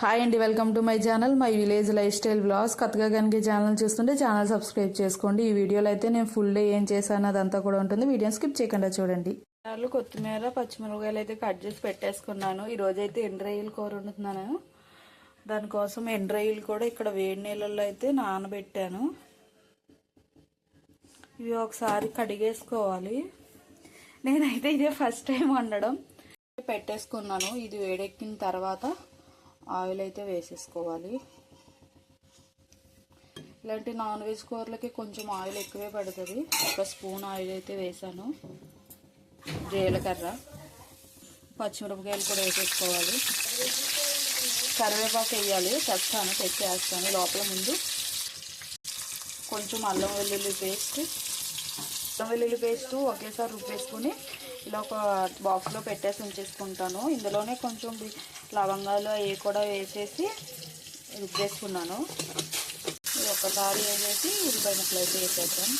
Hi అండి welcome to my channel my village lifestyle vlogs. కొత్తగా కనుక ఛానల్ చూస్తుంటే ఛానల్ సబ్స్క్రైబ్ చేసుకోండి. ఈ వీడియోలో అయితే నేను ఫుల్ డే ఏం చేశాను అదంతా కూడా ఉంటుంది. వీడియో స్కిప్ చేయకుండా చూడండి. చాలు కొత్తిమీర పచ్చిమిరపకాయలు అయితే కట్ చేసి పెట్టేసుకున్నాను. ఈ రోజు అయితే ఎండ్రాయిల్ కూర వండుతున్నాను. దానికోసం ఎండ్రాయిల్ కూడా ఇక్కడ వేడి నీళ్ళల్లో అయితే నానబెట్టాను. ఇవి ఒకసారి కడిగేసుకోవాలి. నేనైతే ఇదే ఫస్ట్ టైం వండడం. పెట్టేసుకున్నాను. ఇది వేడెక్కిన తర్వాత ఆయిల్ అయితే వేసేసుకోవాలి. ఇలాంటి నాన్ వెజ్ కూరలకి కొంచెం ఆయిల్ ఎక్కువే పడుతుంది. ఒక స్పూన్ ఆయిల్ అయితే వేసాను. జీలకర్ర పచ్చిమిరపకాయలు కూడా వేసేసుకోవాలి. కరివేపాకు వేయాలి. తెస్తాను తెచ్చి వేస్తాను లోపల ముందు కొంచెం అల్లం వెల్లుల్లి పేస్ట్ అల్లం వెల్లుల్లి పేస్ట్ ఒకేసారి రుబ్బేసుకుని ఇలా ఒక బాక్స్లో పెట్టేసి ఉంచేసుకుంటాను. ఇందులోనే కొంచెం లవంగాలు అవి కూడా వేసేసి రుబ్బేసుకున్నాను. ఇది ఒక్కసారి వేసేసి ఉల్లిపాయ ముక్కలు అయితే వేసేద్దాం.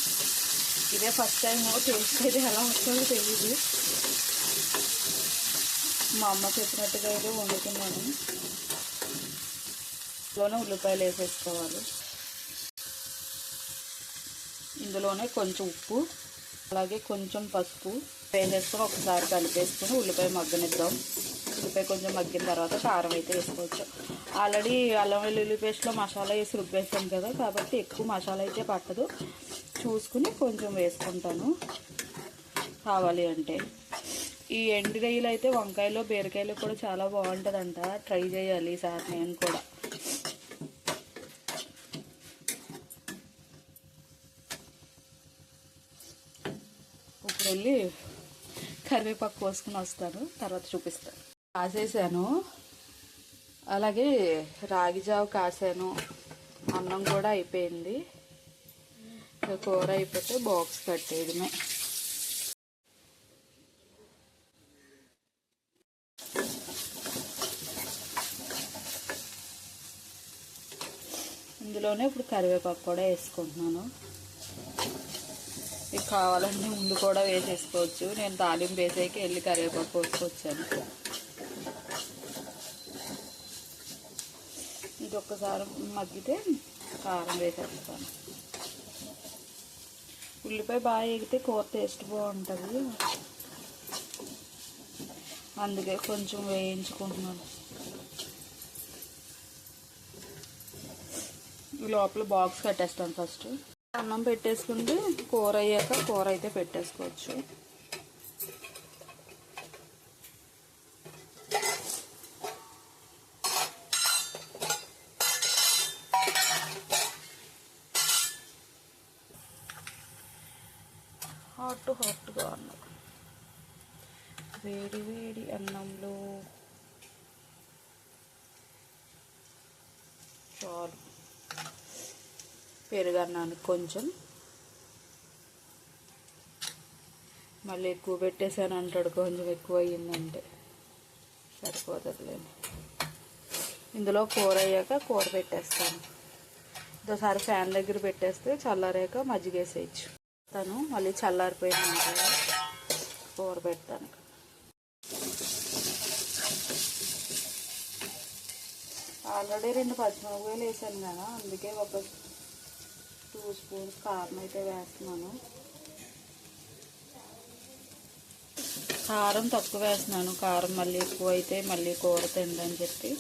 ఇదే ఫస్ట్ టైం టేస్ట్ అయితే ఎలా వస్తుందో తెలియదు మా అమ్మ చెప్పినట్టుగా అయితే వండుతున్నాను. ఇందులోనే ఉల్లిపాయలు వేసేసుకోవాలి. ఇందులోనే కొంచెం ఉప్పు అలాగే కొంచెం పసుపు. వేసేసుకొని ఒకసారి కలిపేసుకొని ఉల్లిపాయ మగ్గనిద్దాం. ఉల్లిపాయ కొంచెం మగ్గిన తర్వాత కారం అయితే వేసుకోవచ్చు. ఆల్రెడీ అల్లం వెల్లుల్లి పేస్ట్లో మసాలా వేసి రుబ్బేసాం కదా కాబట్టి ఎక్కువ మసాలా అయితే పట్టదు. చూసుకుని కొంచెం వేసుకుంటాను. కావాలి అంటే. ఈ ఎండు రొయ్యలు అయితే వంకాయలో బీరకాయలో కూడా చాలా బాగుంటుందంట. ట్రై చేయాలి ఈసారి నేను కూడా. ఇప్పుడు వెళ్ళి కరివేపాకు కోసుకుని వస్తాను తర్వాత చూపిస్తాను. కాసేసాను. అలాగే రాగిజావ కాసాను. అన్నం కూడా అయిపోయింది. కూర అయిపోతే బాక్స్ కట్టేయడమే. ఇందులోనే ఇప్పుడు కరివేపాకు కూడా వేసుకుంటున్నాను. కావాలంటే ముందు కూడా వేసేసుకోవచ్చు. నేను తాలింపు వేసేకి వెళ్ళి కరివేపాకు కోసుకొచ్చాను. ఇది ఒక్కసారి మగ్గితే కారం వేసేస్తాను. ఉల్లిపాయ బాగా ఎగితే కూర టేస్ట్ బాగుంటుంది. అందుకే కొంచెం వేయించుకుంటున్నాను. లోపల బాక్స్ కట్టేస్తాను ఫస్ట్. అన్నం పెట్టేసుకుంటే కూర అయ్యాక కూర అయితే పెట్టేసుకోవచ్చు హాట్ హాట్గా అన్నం వేడి వేడి అన్నంలో చాలు పెరుగన్నాను కొంచెం. మళ్ళీ ఎక్కువ పెట్టేశాను అంటాడు కొంచెం ఎక్కువ అయ్యిందంటే. సరిపోతుందిలేండి. ఇందులో కూర అయ్యాక కూర పెట్టేస్తాను. ఇంకోసారి ఫ్యాన్ దగ్గర పెట్టేస్తే చల్లారాక మజ్జిగ వేసేయచ్చు తను మళ్ళీ చల్లారిపోయిందంటే కూర పెడతాను. ఆల్రెడీ రెండు పచ్చిమిరపకాయలు వేసాను కదా అందుకే ఒక టూ స్పూన్స్ కారం అయితే వేస్తున్నాను. కారం తక్కువ వేస్తున్నాను. కారం మళ్ళీ ఎక్కువ అయితే మళ్ళీ కూర తిందని చెప్పి.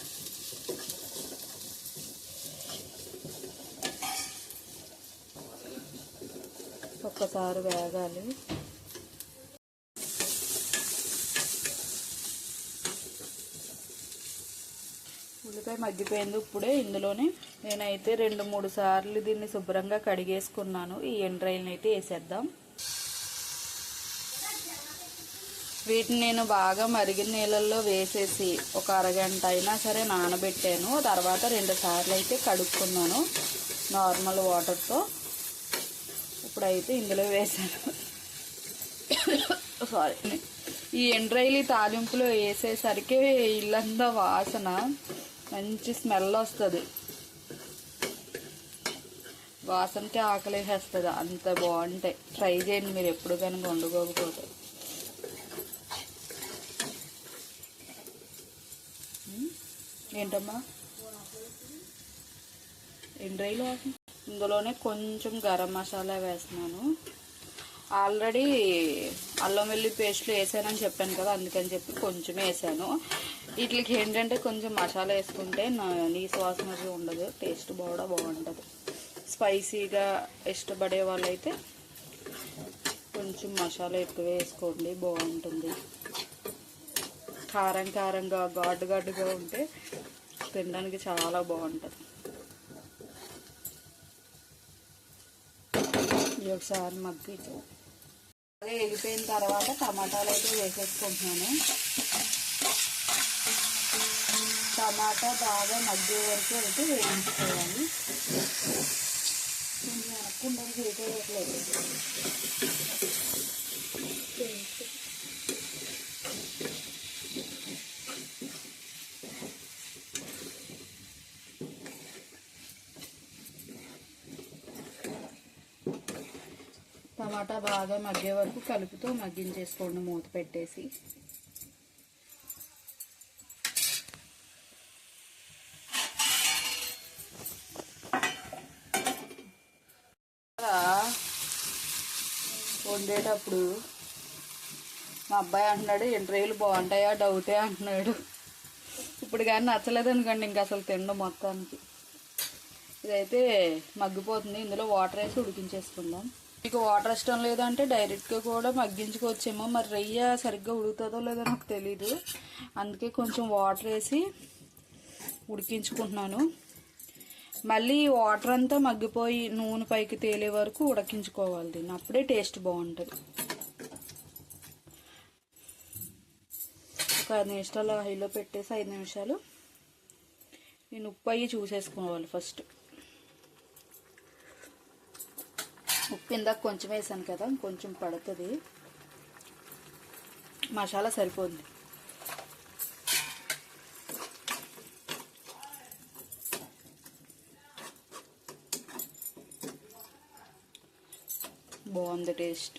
ఒక్కసారి వేగాలి. ఉల్లిపాయ మగ్గిపోయింది ఇప్పుడే ఇందులోనే నేనైతే రెండు మూడు సార్లు దీన్ని శుభ్రంగా కడిగేసుకున్నాను. ఈ ఎండ్రాయిల్ని అయితే వేసేద్దాం. వీటిని నేను బాగా మరిగిన నీళ్ళల్లో వేసేసి ఒక అరగంట అయినా సరే నానబెట్టాను. తర్వాత రెండు సార్లు అయితే కడుక్కున్నాను నార్మల్ వాటర్తో. ఇప్పుడైతే ఇందులో వేసాను. సారీ. ఈ ఎండ్రాయిలు తాలింపులో వేసేసరికి ఇల్లంతా వాసన. మంచి స్మెల్ వస్తుంది. వాసనకి ఆకలి వేస్తుంది. అంత బాగుంటాయి. ట్రై చేయండి మీరు ఎప్పుడు కనుక వండుకోకపోతే. ఏంటమ్మా? ఎండ్రైలు ఇందులోనే కొంచెం గరం మసాలా వేస్తున్నాను. ఆల్రెడీ అల్లం వెల్లి పేస్ట్లు వేసానని చెప్పాను కదా అందుకని చెప్పి కొంచెం వేసాను. వీటికి ఏంటంటే కొంచెం మసాలా వేసుకుంటే నా నీసు వాసన ఉండదు. టేస్ట్ కూడా బాగుంటుంది. స్పైసీగా ఇష్టపడే వాళ్ళైతే కొంచెం మసాలా ఎక్కువ వేసుకోండి బాగుంటుంది. కారం కారంగా ఘాటు ఘాటుగా ఉంటే తినడానికి చాలా బాగుంటుంది. ఇది ఒకసారి మగ్గి అదే ఎగిపోయిన తర్వాత టమాటాలు అయితే వేసేసుకుంటున్నాను. టమాటా బాగా మగ్గే వరకు అయితే వేయించుకోవాలి. కొంచెం వెనక్కుండా వేసేయట్లేదు టమాటా బాగా మగ్గే వరకు కలుపుతూ మగ్గించేసుకోండి మూత పెట్టేసి ఇక్కడ వండేటప్పుడు మా అబ్బాయి అంటున్నాడు ఇంటర్వ్యూలు బాగుంటాయా? డౌటే అంటున్నాడు. ఇప్పుడు కానీ నచ్చలేదు అనుకోండి ఇంకా అసలు తిండం మొత్తానికి. ఇదైతే మగ్గిపోతుంది. ఇందులో వాటర్ వేసి ఉడికించేసుకుందాం. మీకు వాటర్ ఇష్టం లేదంటే డైరెక్ట్గా కూడా మగ్గించుకోవచ్చేమో. మరి రొయ్య సరిగ్గా ఉడుకుతుందో లేదో నాకు తెలీదు. అందుకే కొంచెం వాటర్ వేసి ఉడికించుకుంటున్నాను. మళ్ళీ వాటర్ అంతా మగ్గిపోయి నూనె పైకి తేలే వరకు ఉడికించుకోవాలి. దీన్ని అప్పుడే టేస్ట్ బాగుంటుంది. ఒక ఐదు నిమిషాలు హైలో పెట్టేసి ఐదు నిమిషాలు నేను ఉప్పు అయ్యి చూసేసుకోవాలి ఫస్ట్. ఉప్పు ఇందాక కొంచెం వేసాను కదా కొంచెం పడుతుంది. మసాలా సరిపోతుంది బాగుంది టేస్ట్.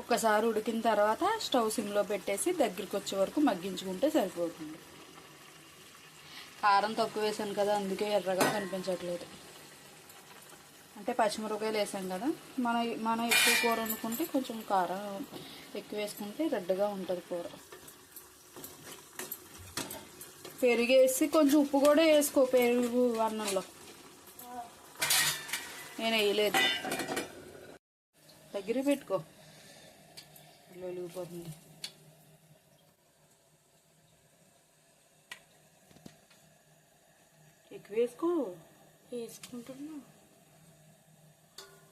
ఒకసారి ఉడికిన తర్వాత స్టవ్ సిమ్లో పెట్టేసి దగ్గరికి వచ్చే వరకు మగ్గించుకుంటే సరిపోతుంది. కారం తక్కువ వేసాను కదా అందుకే ఎర్రగా కనిపించట్లేదు. అంటే పచ్చిమిరపకాయలు వేసాం కదా మన మనం ఎక్కువ కూర వండుకుంటే కొంచెం కారం ఎక్కువ వేసుకుంటే రెడ్గా ఉంటుంది కూర. పెరుగు వేసి కొంచెం ఉప్పు కూడా వేసుకో పెరుగు అన్నంలో. నేను వేయలేదు. దగ్గర పెట్టుకో. అలా వెలిగిపోతుంది. ఎక్కువ వేసుకో. వేసుకుంటున్నా.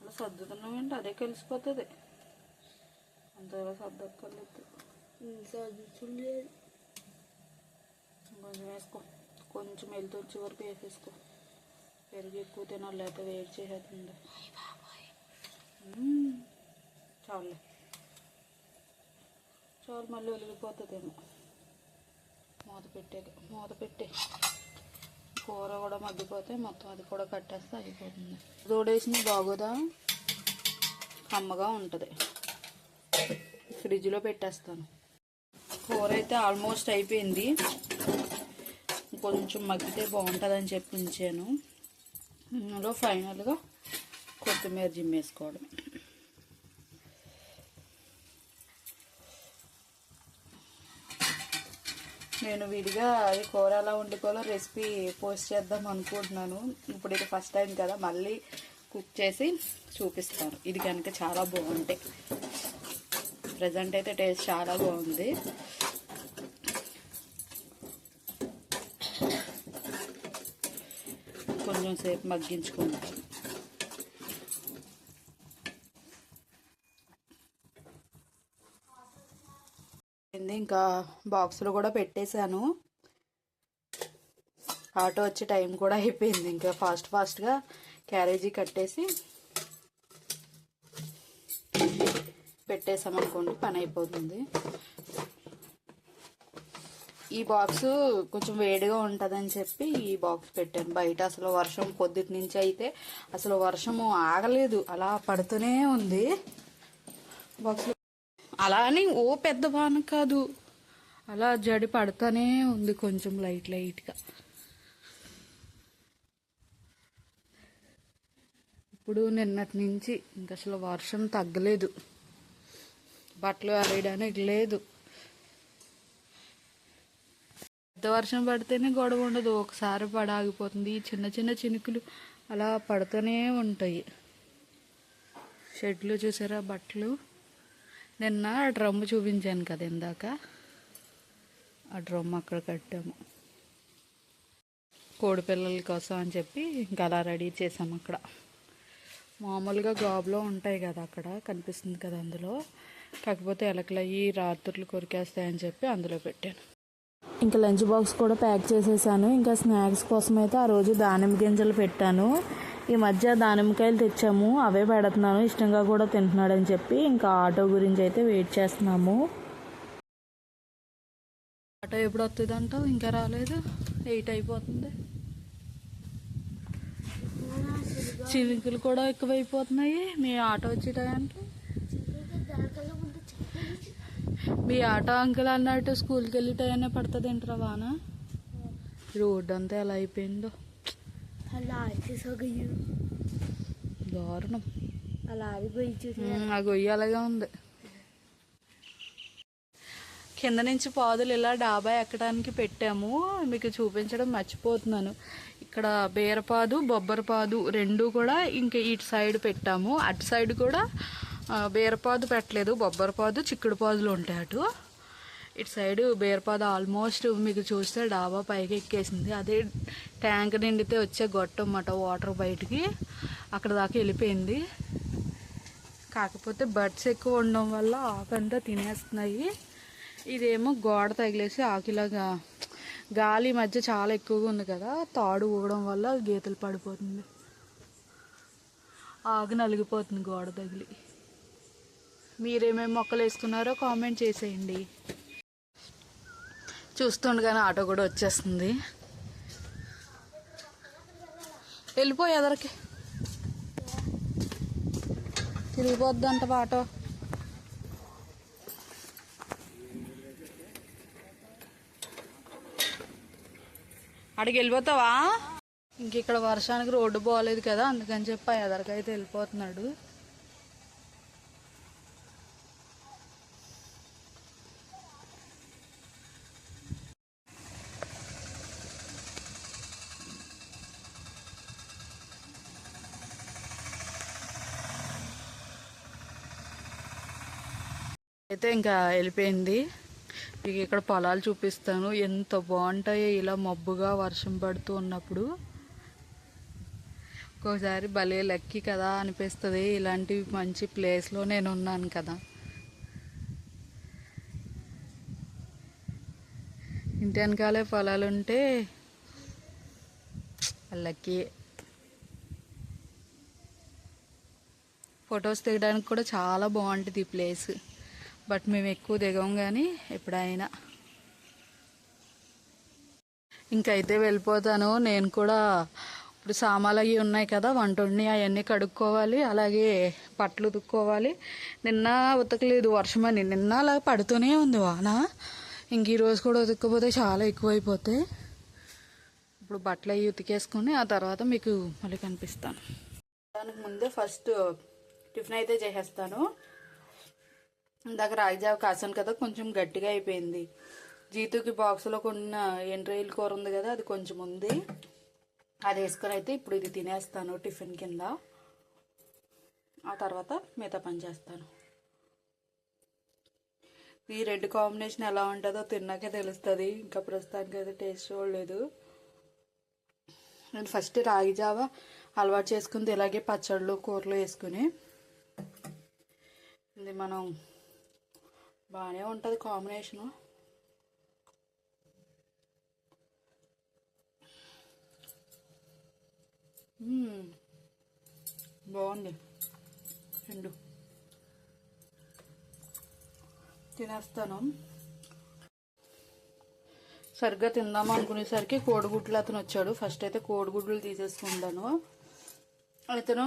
అలా సర్దుతున్నాం ఏంటి? అదే కలిసిపోతుంది. అంతగా సర్దక్కర్లేదు. కొంచెం వేసుకో. కొంచెం వెళ్తూ వచ్చే వరకు వేసేసుకో. పెరుగు ఎక్కువ తినాలి లేకపోతే వేడి చేసేస్తుంది. చాలులే. చాలు మళ్ళీ వెలిగిపోతుందేమో. మూత పెట్టేది మూత పెట్టే. కూర కూడా మగ్గిపోతే మొత్తం అది కూడా కట్టేస్తే అయిపోతుంది. తోడేసిన బాగోదా? కమ్మగా ఉంటుంది. ఫ్రిడ్జ్లో పెట్టేస్తాను. కూర అయితే ఆల్మోస్ట్ అయిపోయింది. కొంచెం మగ్గితే బాగుంటుందని చెప్పి ఉంచాను ఇందులో ఫైనల్గా కొత్తిమీర జిమ్మేసుకోవడం నేను విడిగా ఈ కూర ఎలా వండుకోవాలో రెసిపీ పోస్ట్ చేద్దాం అనుకుంటున్నాను. ఇప్పుడు ఇది ఫస్ట్ టైం కదా మళ్ళీ కుక్ చేసి చూపిస్తాను. ఇది కనుక చాలా బాగుంటాయి ప్రజెంట్ అయితే టేస్ట్ చాలా బాగుంది. కొంచెం సేపు మగ్గించుకుంటాను ఇంకా బాక్స్లో కూడా పెట్టేశాను. ఆటో వచ్చే టైం కూడా అయిపోయింది. ఇంకా ఫాస్ట్ ఫాస్ట్గా క్యారేజీ కట్టేసి పెట్టేసామనుకోండి పని అయిపోతుంది. ఈ బాక్స్ కొంచెం వేడిగా ఉంటుందని చెప్పి ఈ బాక్స్ పెట్టాను. బయట అసలు వర్షం పొద్దుటి నుంచి అయితే అసలు వర్షము ఆగలేదు. అలా పడుతూనే ఉంది. బాక్స్ అలా అని ఓ పెద్ద వాన కాదు. అలా జడి పడుతూనే ఉంది కొంచెం లైట్ లైట్గా. ఇప్పుడు నిన్నటి నుంచి ఇంకా అసలు వర్షం తగ్గలేదు. బట్టలు ఆరేయడానికి లేదు. పెద్ద వర్షం పడితేనే గొడవ ఉండదు. ఒకసారి పడాగిపోతుంది. చిన్న చిన్న చినుకులు అలా పడుతూనే ఉంటాయి. షెడ్లు చూసారా? బట్టలు. నిన్న ఆ డ్రమ్ము చూపించాను కదా ఇందాక. ఆ డ్రమ్ అక్కడ కట్టాము. కోడి పిల్లల కోసం అని చెప్పి ఇంకా అలా రెడీ చేసాము అక్కడ. మామూలుగా గాబులో ఉంటాయి కదా అక్కడ. కనిపిస్తుంది కదా అందులో. కాకపోతే ఎలకలయ్యి రాత్రులు కొరికేస్తాయని చెప్పి అందులో పెట్టాను. ఇంకా లంచ్ బాక్స్ కూడా ప్యాక్ చేసేసాను. ఇంకా స్నాక్స్ కోసం అయితే ఆ రోజు దానిమ్మ గింజలు పెట్టాను. ఈ మధ్య దానిమ్మకాయలు తెచ్చాము. అవే పెడుతున్నాను. ఇష్టంగా కూడా తింటున్నాడని చెప్పి ఇంకా ఆటో గురించి అయితే వెయిట్ చేస్తున్నాము. ఆటో ఎప్పుడు వస్తుంది అంటావు ఇంకా రాలేదు. ఎయిట్ అయిపోతుంది. చినుకులు కూడా ఎక్కువైపోతున్నాయి. మీ ఆటో వచ్చేట అంటే మీ ఆటో అంకుల్ అన్నట్టు స్కూల్కి వెళ్ళే టైం పడుతుంది ఏంట్రా వాన? రోడ్డు అంతా ఎలా అయిపోయిందో. అలా దారుణం. అలా చూసి ఆ గొయ్యి అలాగే ఉంది. కింద నుంచి పాదులు ఇలా డాబా ఎక్కడానికి పెట్టాము. మీకు చూపించడం మర్చిపోతున్నాను. ఇక్కడ బీరపాదు బొబ్బరపాదు రెండు కూడా ఇంకా ఇటు సైడ్ పెట్టాము. అటు సైడ్ కూడా బీరపాదు పెట్టలేదు బొబ్బరపాదు చిక్కుడు పాదులు ఉంటాయి అటు. ఇటు సైడ్ బీరపాదు ఆల్మోస్ట్ మీకు చూస్తే డాబా పైకి ఎక్కేసింది. అదే ట్యాంక్ నిండితే వచ్చే గొట్టం అన్నమాట వాటర్ బయటికి. అక్కడ దాకా వెళ్ళిపోయింది. కాకపోతే బర్డ్స్ ఎక్కువ ఉండడం వల్ల ఆకంతా తినేస్తున్నాయి. ఇదేమో గోడ తగిలేసి ఆకిలాగా గాలి మధ్య చాలా ఎక్కువగా ఉంది కదా తాడు ఊగడం వల్ల గీతలు పడిపోతుంది. ఆకు నలిగిపోతుంది గోడ తగిలి. మీరేమేమి మొక్కలు వేసుకున్నారో కామెంట్ చేసేయండి. చూస్తుండగానే ఆటో కూడా వచ్చేస్తుంది. వెళ్ళిపోయి ఎదరికి? తిరిగిపోద్దంట ఆటో. అడిగి వెళ్ళిపోతావా? ఇంక ఇక్కడ వర్షానికి రోడ్డు బాగోలేదు కదా అందుకని చెప్పి ఆ ఎదరికైతే వెళ్ళిపోతున్నాడు. అయితే ఇంకా వెళ్ళిపోయింది. ఇక ఇక్కడ పొలాలు చూపిస్తాను. ఎంత బాగుంటాయో ఇలా మబ్బుగా వర్షం పడుతూ ఉన్నప్పుడు. ఒక్కోసారి భలే లక్కీ కదా అనిపిస్తుంది. ఇలాంటి మంచి ప్లేస్లో నేను ఉన్నాను కదా. ఇంటి వెనకాలే పొలాలు ఉంటే లక్కీ. ఫొటోస్ దిగడానికి కూడా చాలా బాగుంటుంది ఈ ప్లేస్ బట్ మేము ఎక్కువ దిగం కానీ ఎప్పుడైనా. ఇంకైతే వెళ్ళిపోతాను. నేను కూడా ఇప్పుడు సామాన్లు అవి ఉన్నాయి కదా వంటొండి అవన్నీ కడుక్కోవాలి. అలాగే బట్టలు ఉతుక్కోవాలి. నిన్న ఉతకలేదు వర్షం అని. నిన్న అలా పడుతూనే ఉంది వాన. ఇంక ఈరోజు కూడా ఉతుక్కపోతే చాలా ఎక్కువైపోతాయి ఇప్పుడు బట్టలు అవి ఉతికేసుకొని ఆ తర్వాత మీకు మళ్ళీ కనిపిస్తాను. దానికి ముందే ఫస్ట్ టిఫిన్ అయితే చేసేస్తాను. ఇందాక రాయిజావ కాసాను కదా కొంచెం గట్టిగా అయిపోయింది. జీతుకి బాక్స్లో కొన్న ఎండ్రాయిల్ కూర ఉంది కదా అది కొంచెం ఉంది. అది వేసుకొని అయితే ఇప్పుడు ఇది తినేస్తాను టిఫిన్ కింద. ఆ తర్వాత మిగతా పని చేస్తాను. ఈ రెడ్ కాంబినేషన్ ఎలా ఉంటుందో తిన్నాకే తెలుస్తుంది. ఇంకా ప్రస్తుతానికి అయితే టేస్ట్ చూడలేదు. నేను ఫస్ట్ రాగి జావ అలవాటు చేసుకుంది ఇలాగే పచ్చళ్ళు కూరలు వేసుకుని. ఇది మనం బాగానే ఉంటుంది కాంబినేషను బాగుంది. రెండు. తినేస్తాను. సరిగ్గా తిందాం అనుకునేసరికి కోడిగుడ్లు అతను వచ్చాడు. ఫస్ట్ అయితే కోడిగుడ్లు తీసేసుకుంటాను. అతను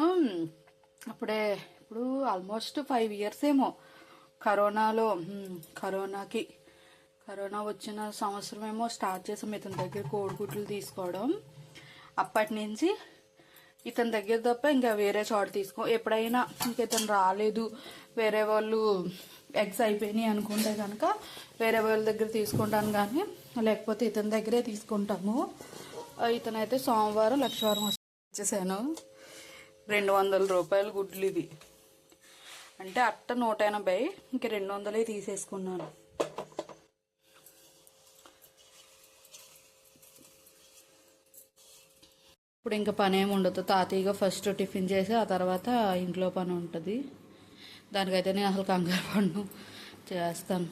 అప్పుడే ఇప్పుడు ఆల్మోస్ట్ ఫైవ్ ఇయర్స్ ఏమో. కరోనాలో కరోనాకి కరోనా వచ్చిన సంవత్సరం ఏమో స్టార్ట్ చేసాం ఇతని దగ్గర కోడిగుడ్లు తీసుకోవడం. అప్పటి నుంచి ఇతని దగ్గర తప్ప ఇంకా వేరే చోట తీసుకో ఎప్పుడైనా ఇంక ఇతను రాలేదు వేరే వాళ్ళు ఎగ్స్ అయిపోయినాయి అనుకుంటే కనుక వేరే వాళ్ళ దగ్గర తీసుకుంటాను కానీ లేకపోతే ఇతని దగ్గరే తీసుకుంటాము. ఇతనైతే సోమవారం లక్షవారం వచ్చేసాను. రెండు వందల రూపాయల గుడ్లు ఇవి అంటే అట్ట నూట ఎనభై ఇంక రెండు వందలే తీసేసుకున్నాను. ఇప్పుడు ఇంకా పని ఏమి ఉండదు. తాతయ్యగా ఫస్ట్ టిఫిన్ చేసి ఆ తర్వాత ఇంట్లో పని ఉంటుంది. దానికైతే నేను అసలు కంగారు పండు చేస్తాను.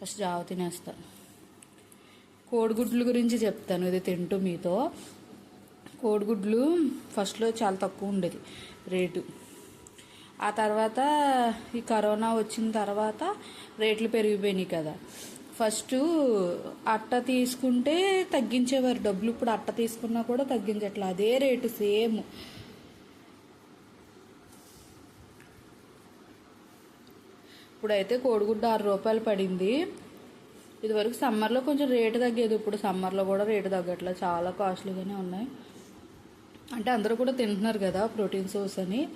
ఫస్ట్ జావ తినేస్తాను. కోడిగుడ్ల గురించి చెప్తాను. ఇది తింటూ మీతో. కోడిగుడ్లు ఫస్ట్లో చాలా తక్కువ ఉండేది. రేటు. ఆ తర్వాత ఈ కరోనా వచ్చిన తర్వాత రేట్లు పెరిగిపోయినాయి కదా. ఫస్ట్ అట్ట తీసుకుంటే తగ్గించేవారు. డబ్బులు ఇప్పుడు అట్ట తీసుకున్నా కూడా తగ్గించట్లే. అదే రేటు సేమ్. ఇప్పుడైతే కోడిగుడ్డ ఆరు రూపాయలు పడింది. ఇదివరకు సమ్మర్లో కొంచెం రేటు తగ్గేది. ఇప్పుడు సమ్మర్లో కూడా రేటు తగ్గట్లే. చాలా కాస్ట్లీగానే ఉన్నాయి. అంటే అందరూ కూడా తింటున్నారు కదా ప్రోటీన్ సోర్స్ అని.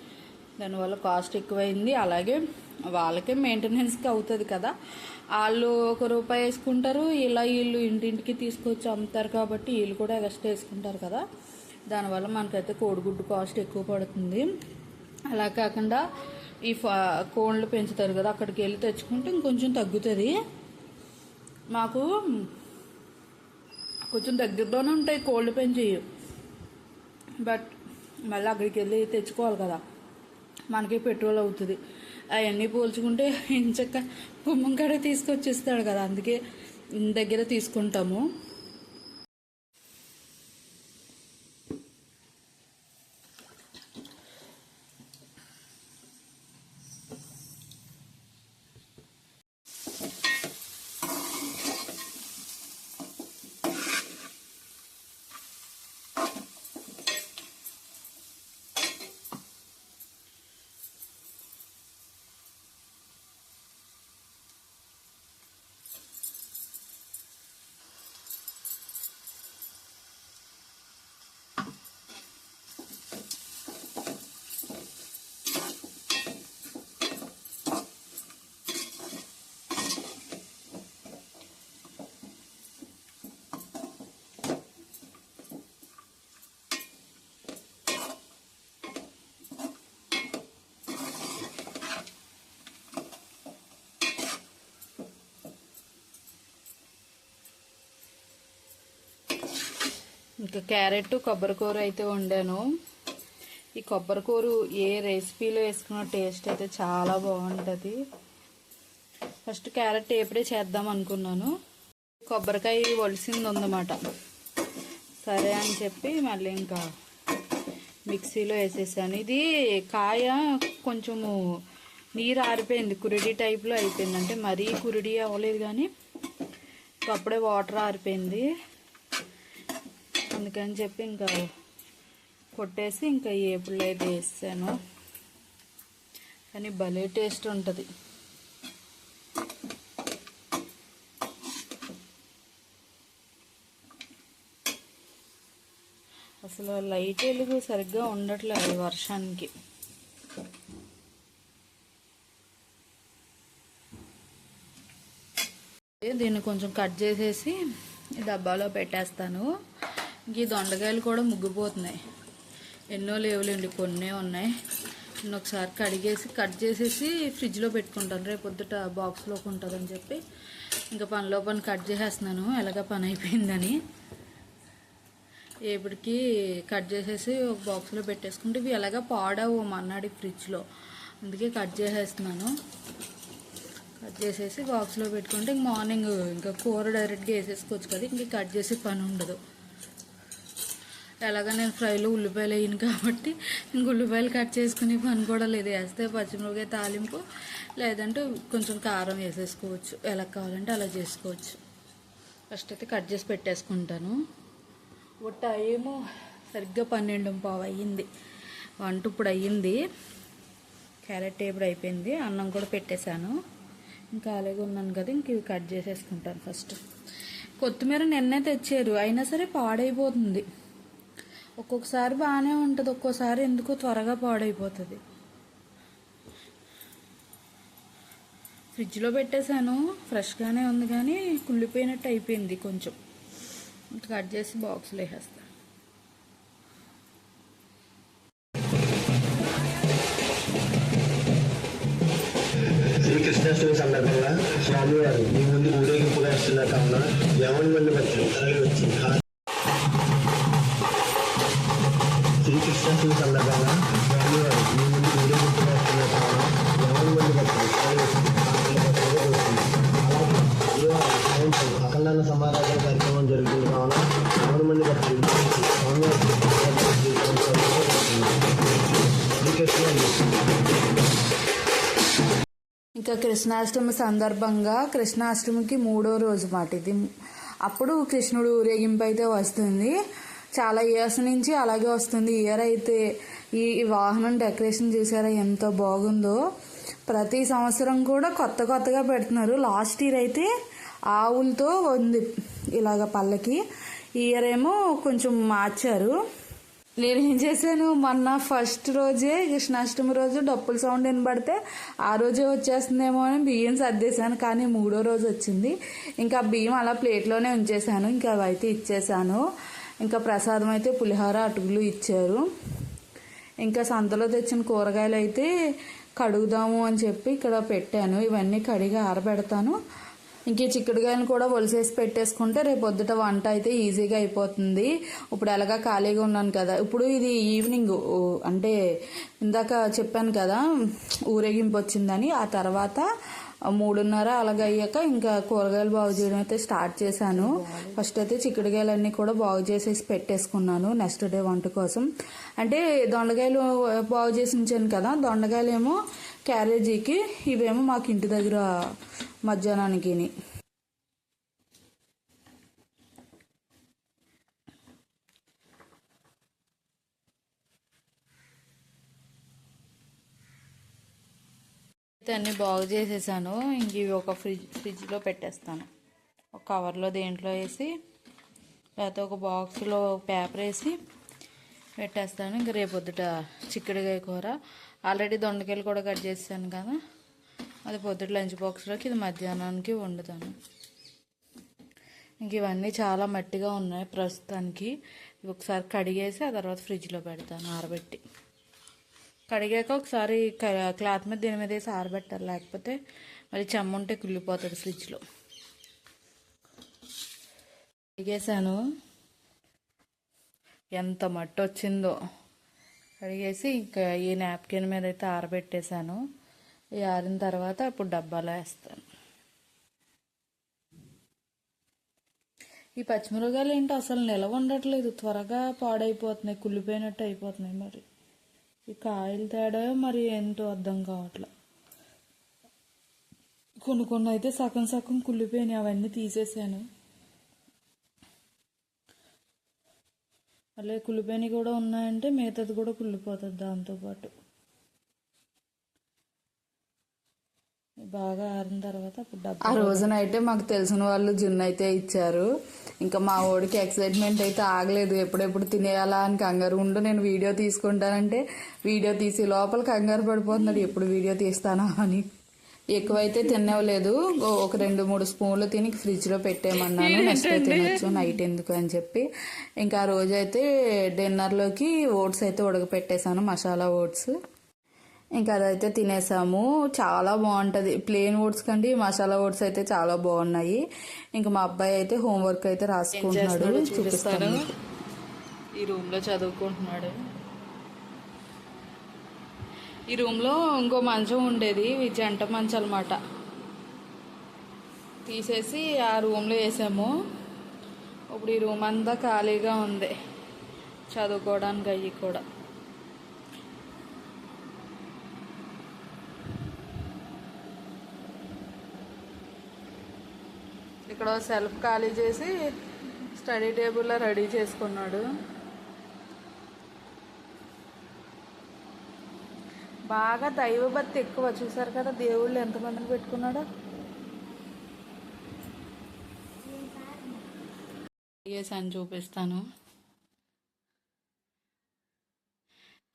దానివల్ల కాస్ట్ ఎక్కువైంది. అలాగే వాళ్ళకే మెయింటెనెన్స్కి అవుతుంది కదా. వాళ్ళు ఒక రూపాయి వేసుకుంటారు. ఇలా వీళ్ళు ఇంటింటికి తీసుకొచ్చి అమ్ముతారు కాబట్టి వీళ్ళు కూడా ఎక్స్ట్రా వేసుకుంటారు కదా. దానివల్ల మనకైతే కోడిగుడ్డు కాస్ట్ ఎక్కువ పడుతుంది. అలా కాకుండా ఈ కోళ్ళు పెంచుతారు కదా. అక్కడికి వెళ్ళి తెచ్చుకుంటే ఇంకొంచెం తగ్గుతుంది. మాకు కొంచెం దగ్గరలోనే ఉంటాయి కోళ్ళు పెంచేవి. బట్ మళ్ళీ అక్కడికి వెళ్ళి తెచ్చుకోవాలి కదా. మనకి పెట్రోల్ అవుతుంది. అవన్నీ పోల్చుకుంటే ఇంచక్క గుమ్మం కాడ తీసుకొచ్చిస్తాడు కదా అందుకే దగ్గర తీసుకుంటాము. ఇంకా క్యారెట్ కొబ్బరికూర అయితే వండాను. ఈ కొబ్బరికూర ఏ రెసిపీలో వేసుకున్న టేస్ట్ అయితే చాలా బాగుంటుంది. ఫస్ట్ క్యారెట్ ఎప్పుడే చేద్దాం అనుకున్నాను. కొబ్బరికాయ ఒలిసింది ఉందన్నమాట సరే అని చెప్పి మళ్ళీ ఇంకా మిక్సీలో వేసేసాను. ఇది కాయ కొంచెము నీరు ఆరిపోయింది కురిడి టైప్లో అయిపోయింది. అంటే మరీ కురిడి అవ్వలేదు కానీ అప్పుడే వాటర్ ఆరిపోయింది. అందుకని చెప్పి ఇంకా కొట్టేసి ఇంకా ఏపుళ్ళు అయితే వేసాను. కానీ భలే టేస్ట్ ఉంటుంది. అసలు లైట్ వెలుగు సరిగ్గా ఉండట్లేదు వర్షానికి. దీన్ని కొంచెం కట్ చేసేసి డబ్బాలో పెట్టేస్తాను. ఈ దొండకాయలు కూడా ముగ్గిపోతున్నాయి. ఎన్నో లేవులేండి కొన్నే ఉన్నాయి. నేను ఒకసారి కడిగేసి కట్ చేసేసి ఫ్రిడ్జ్లో పెట్టుకుంటాను. రేపు పొద్దుట బాక్స్లోకి ఉంటుందని చెప్పి ఇంకా పనిలో పని కట్ చేసేస్తున్నాను. ఎలాగ పని అయిపోయిందని. ఏపటికి కట్ చేసేసి ఒక బాక్స్లో పెట్టేసుకుంటే ఇవి ఎలాగ పాడవు మన్నాడు ఫ్రిడ్జ్లో. అందుకే కట్ చేసేస్తున్నాను. కట్ చేసేసి బాక్స్లో పెట్టుకుంటే ఇంక మార్నింగ్ ఇంకా కూర డైరెక్ట్గా వేసేసుకోవచ్చు కదా ఇంక కట్ చేసే పని ఉండదు. ఎలాగ నేను ఫ్రైలో ఉల్లిపాయలు వేయను కాబట్టి ఇంక ఉల్లిపాయలు కట్ చేసుకునే పని కూడా లేదు. వేస్తే పచ్చిమిరపకాయ తాలింపు లేదంటే కొంచెం కారం వేసేసుకోవచ్చు. ఎలా కావాలంటే అలా చేసుకోవచ్చు. ఫస్ట్ అయితే కట్ చేసి పెట్టేసుకుంటాను. ఓ టైము సరిగ్గా పన్నెండు పావు అయ్యింది. వంట ఇప్పుడు అయ్యింది. క్యారెట్ టేబుల్ అయిపోయింది. అన్నం కూడా పెట్టేశాను. ఇంకా అలాగే ఉన్నాను కదా ఇంక ఇవి కట్ చేసేసుకుంటాను ఫస్ట్. కొత్తిమీర నిన్నే తెచ్చారు. అయినా సరే పాడైపోతుంది. ఒక్కొక్కసారి బాగానే ఉంటుంది ఒక్కోసారి ఎందుకు త్వరగా పాడైపోతుంది. ఫ్రిడ్జ్లో పెట్టేశాను ఫ్రెష్గానే ఉంది కానీ కుళ్ళిపోయినట్టు అయిపోయింది కొంచెం. కట్ చేసి బాక్స్లో వేసేస్తాను శ్రీకృష్ణాష్టమి సందర్భంగా స్వామివారు మీ ముందు ఊరేగింపుగా వస్తున్న కావున యవన మంది కృష్ణాష్టమి సందర్భంగా కృష్ణాష్టమికి మూడో రోజు మాట ఇది. అప్పుడు కృష్ణుడు ఊరేగింపు అయితే వస్తుంది. చాలా ఇయర్స్ నుంచి అలాగే వస్తుంది. ఇయర్ అయితే ఈ వాహనం డెకరేషన్ చూసారా ఎంత బాగుందో. ప్రతి సంవత్సరం కూడా కొత్త కొత్తగా పెడుతున్నారు. లాస్ట్ ఇయర్ అయితే ఆవులతో ఉంది ఇలాగ పల్లకి. ఇయర్ ఏమో కొంచెం మార్చారు. నేను ఏం చేశాను మొన్న ఫస్ట్ రోజే కృష్ణాష్టమి రోజు డప్పుల సౌండ్ వినబడితే ఆ రోజే వచ్చేస్తుందేమో అని బియ్యం సర్దేశాను కానీ మూడో రోజు వచ్చింది. ఇంకా బియ్యం అలా ప్లేట్లోనే ఉంచేశాను ఇంకా అవైతే ఇచ్చేసాను ఇంకా ప్రసాదం అయితే పులిహోర అటుకులు ఇచ్చారు. ఇంకా సంతలో తెచ్చిన కూరగాయలు అయితే కడుగుదాము అని చెప్పి ఇక్కడ పెట్టాను. ఇవన్నీ కడిగి ఆరబెడతాను. ఇంక ఈ చిక్కుడుకాయలను కూడా ఒలిసేసి పెట్టేసుకుంటే రేపు పొద్దుట వంట అయితే ఈజీగా అయిపోతుంది. ఇప్పుడు ఎలాగా ఖాళీగా ఉన్నాను కదా. ఇప్పుడు ఇది ఈవినింగ్ అంటే ఇందాక చెప్పాను కదా ఊరేగింపు వచ్చిందని. ఆ తర్వాత మూడున్నర అలాగ అయ్యాక ఇంకా కూరగాయలు బాగు చేయడం అయితే స్టార్ట్ చేశాను. ఫస్ట్ అయితే చిక్కుడుకాయలన్నీ కూడా బాగు చేసేసి పెట్టేసుకున్నాను నెక్స్ట్ డే వంట కోసం. అంటే దొండకాయలు బాగు చేసి ఉంచాను కదా. దొండకాయలు ఏమో క్యారేజీకి ఇవేమో మాకు ఇంటి దగ్గర మధ్యాహ్నానికి అన్ని బాగు చేసేసాను. ఇంక ఇవి ఒక ఫ్రిడ్జ్ ఫ్రిడ్జ్లో పెట్టేస్తాను. ఒక కవర్లో దేంట్లో వేసి లేకపోతే ఒక బాక్స్లో పేపర్ వేసి పెట్టేస్తాను. ఇంక రేపొద్దుట చిక్కుడుకాయ కూర ఆల్రెడీ దొండకాయలు కూడా కట్ చేసాను కదా. అది పొద్దుట లంచ్ బాక్స్లోకి ఇది మధ్యాహ్నానికి వండుతాను. ఇంక ఇవన్నీ చాలా మట్టిగా ఉన్నాయి ప్రస్తుతానికి. ఇవి ఒకసారి కడిగేసి ఆ తర్వాత ఫ్రిడ్జ్లో పెడతాను ఆరబెట్టి. కడిగాక ఒకసారి క- క్లాత్ మీద దీని మీద వేసి ఆరబెట్టాలి. లేకపోతే మళ్ళీ చెమ్మ ఉంటే కుళ్ళిపోతుంది ఫ్రిడ్జ్లో. కడిగేసాను ఎంత మట్టి వచ్చిందో కడిగేసి ఇంకా ఈ నాప్కిన్ మీద అయితే ఆరబెట్టేశాను. ఈ ఆరిన తర్వాత ఇప్పుడు డబ్బాలో వేస్తాను. ఈ పచ్చిమిరపకాయలు ఏంటో అసలు నిలవ ఉండట్లేదు. త్వరగా పాడైపోతున్నాయి కుళ్ళిపోయినట్టు అయిపోతున్నాయి మరి. ఈ కాయలు తేడా మరి ఏంటో అర్థం కావట్లే. కొన్ని కొన్ని అయితే సగం సగం కుళ్ళిపోయినాయి అవన్నీ తీసేసాను. అలాగే కుళ్ళిపోయినవి కూడా ఉన్నాయంటే మిగతాది కూడా కుళ్ళిపోతుంది దాంతోపాటు బాగా ఆరిన తర్వాత అప్పుడు ఆ రోజున అయితే మాకు తెలిసిన వాళ్ళు జున్ను అయితే ఇచ్చారు. ఇంకా మా ఓడికి ఎక్సైట్మెంట్ అయితే ఆగలేదు. ఎప్పుడెప్పుడు తినేయాలా అని కంగారు ఉండు నేను వీడియో తీసుకుంటానంటే వీడియో తీసి లోపల కంగారు పడిపోతున్నాడు. ఎప్పుడు వీడియో తీస్తానా అని. ఎక్కువైతే తినవలేదు ఒక రెండు మూడు స్పూన్లు తిని ఫ్రిడ్జ్లో పెట్టేయమన్నాను. నెక్స్ట్ తినొచ్చు. నైట్ ఎందుకు అని చెప్పి. ఇంకా ఆ రోజు అయితే డిన్నర్లోకి ఓట్స్ అయితే ఉడకపెట్టేశాను. మసాలా ఓట్స్. ఇంకా అదైతే తినేసాము. చాలా బాగుంటుంది. ప్లేన్ ఓట్స్ ఈ మసాలా ఓట్స్ అయితే చాలా బాగున్నాయి. ఇంకా మా అబ్బాయి అయితే హోంవర్క్ అయితే రాసుకుంటున్నాడు. చూపిస్తాను. ఈ రూమ్లో చదువుకుంటున్నాడు. ఈ రూమ్లో ఇంకో మంచం ఉండేది జంట మంచం అనమాట తీసేసి ఆ రూమ్లో వేసాము. ఇప్పుడు ఈ రూమ్ అంతా ఖాళీగా ఉంది చదువుకోవడానికి అయ్యి కూడా. ఇక్కడ సెల్ఫ్ ఖాళీ చేసి స్టడీ టేబుల్లో రెడీ చేసుకున్నాడు. బాగా దైవభక్తి ఎక్కువ. చూసారు కదా దేవుళ్ళు ఎంతమందిని పెట్టుకున్నాడో? కడిగేసి అని చూపిస్తాను.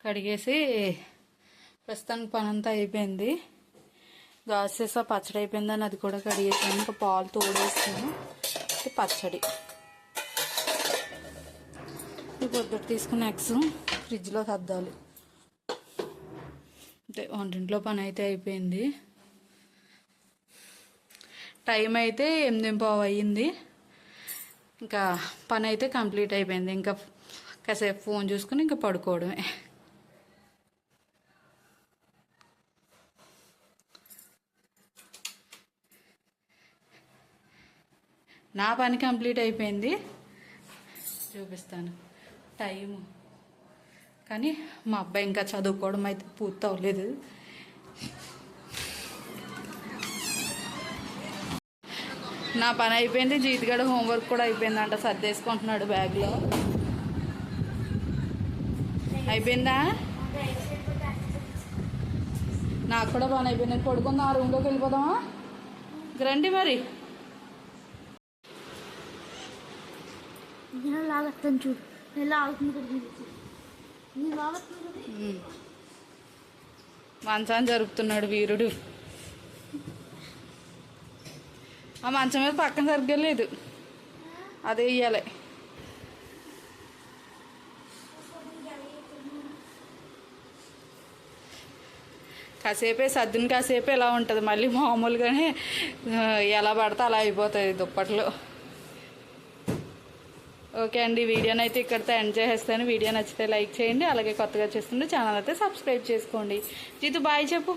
కడిగేసి ప్రస్తుతానికి పని అంతా అయిపోయింది. గాసేసా పచ్చడి అయిపోయిందని అది కూడా కడిగేసాను. ఇంకా పాలు తోడేస్తాను. ఇది పచ్చడి. ఈ పొద్దుట తీసుకున్న ఎగ్స్ ఫ్రిడ్జ్లో సర్దాలి. అంటే వంటింట్లో పని అయితే అయిపోయింది. టైం అయితే ఎనిమిది పావు అయ్యింది. ఇంకా పని అయితే కంప్లీట్ అయిపోయింది. ఇంకా కాసేపు ఫోన్ చూసుకుని ఇంకా పడుకోవడమే. నా పని కంప్లీట్ అయిపోయింది. చూపిస్తాను. టైము. కానీ మా అబ్బాయి ఇంకా చదువుకోవడం అయితే పూర్తి అవ్వలేదు. నా పని అయిపోయింది జీతిగడ హోంవర్క్ కూడా అయిపోయిందంట సర్దేసుకుంటున్నాడు బ్యాగ్లో. అయిపోయిందా? నాకు కూడా పని అయిపోయింది. నేను పడుకుందాం ఆ రూమ్లోకి వెళ్ళిపోదామా? రండి మరి. నేను లాగత్తాను చూడు. నేను ఆగుతుంది కదా నేను లాగత్తుంది కదా మంచాన్ని జరుపుతున్నాడు వీరుడు. ఆ మంచం మీద పక్కన సరిగ్గా లేదు. అదే ఇయ్యాలి. కాసేపే సర్దుని కాసేపు ఎలా ఉంటుంది. మళ్ళీ మామూలుగానే ఎలా పడితే అలా అయిపోతుంది దుప్పట్లు. ఓకే అండి వీడియోని అయితే ఇక్కడితో ఎండ్ చేసేస్తాను. వీడియో నచ్చితే లైక్ చేయండి అలాగే కొత్తగా చేస్తుంటే ఛానల్ అయితే సబ్స్క్రైబ్ చేసుకోండి. జీతు బాయ్ చెప్పు.